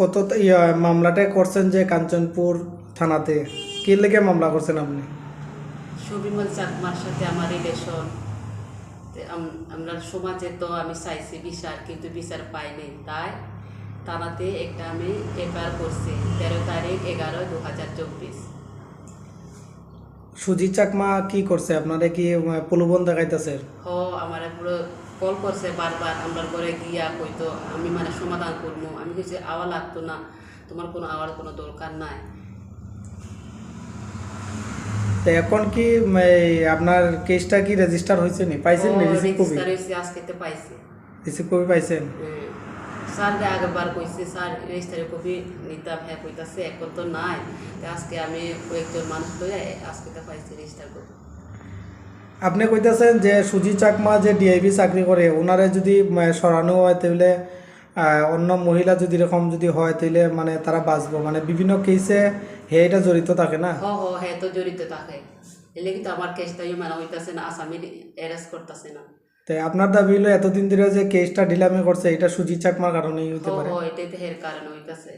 কত মামলাটা করছেন যে কাঞ্চনপুর থানাতে? কি লেগে মামলা করছেন আপনি? সবিমল চাকমার সাথে আমার রিলেশন আমরা সমাজে তো আমি চাইছি বিচার, কিন্তু বিচার পাইনি তাই থানাতে একটা আমি এফআইআর করছি, তেরো তারিখ এগারো দু হাজার চব্বিশ। সুজিত চাকমা কি করছে? আপনারা কি প্রলোভন দেখাইতেছে? হ আমার পুরো কল করছে বারবার আমরা ঘরে গিয়া কইতো আমি মানে সমাধান করব আমি কিছু আওয়া লাগতো না। তোমার কোনো আওয়ার কোনো দরকার নাই। তো এখন কি আপনার কেসটা কি রেজিস্টার হয়েছে নি? পাইছেন নি রিসিভ কপি? রেজিস্টার হয়েছে আজকে তো পাইছি। রিসিভ কপি পাইছেন। স্যারকে আগেবার কইছি স্যার রেজিস্টারে কপি নিতাম হ্যাঁ কইতাছে এখন তো নাই। তো আজকে আমি কয়েকজন মানুষ লইয়া আজকে তো পাইছি রেজিস্টার কপি। আপনি কইতেছেন যে সুজিত চাকমা যে ডিআইবি চাকরি করে ওনারে যদি সরানো হয় তাহলে অন্য মহিলা যদি এরকম যদি হয় তাহলে মানে তারা বাঁচবো। মানে বিভিন্ন কেসে হে এটা জড়িত থাকে না? হ হ হ্যাঁ তো জড়িত থাকে। এলে কিন্তু আমার কেসটাই মানে হইতাছে না আসামি অ্যারেস্ট করতেছে না। তাই আপনার দাবি হলো এতদিন ধরে যে কেসটা ঢিলামি করছে এটা সুজি চাকমার কারণেই হতে পারে। ও এটাই তো হের কারণ হইতাছে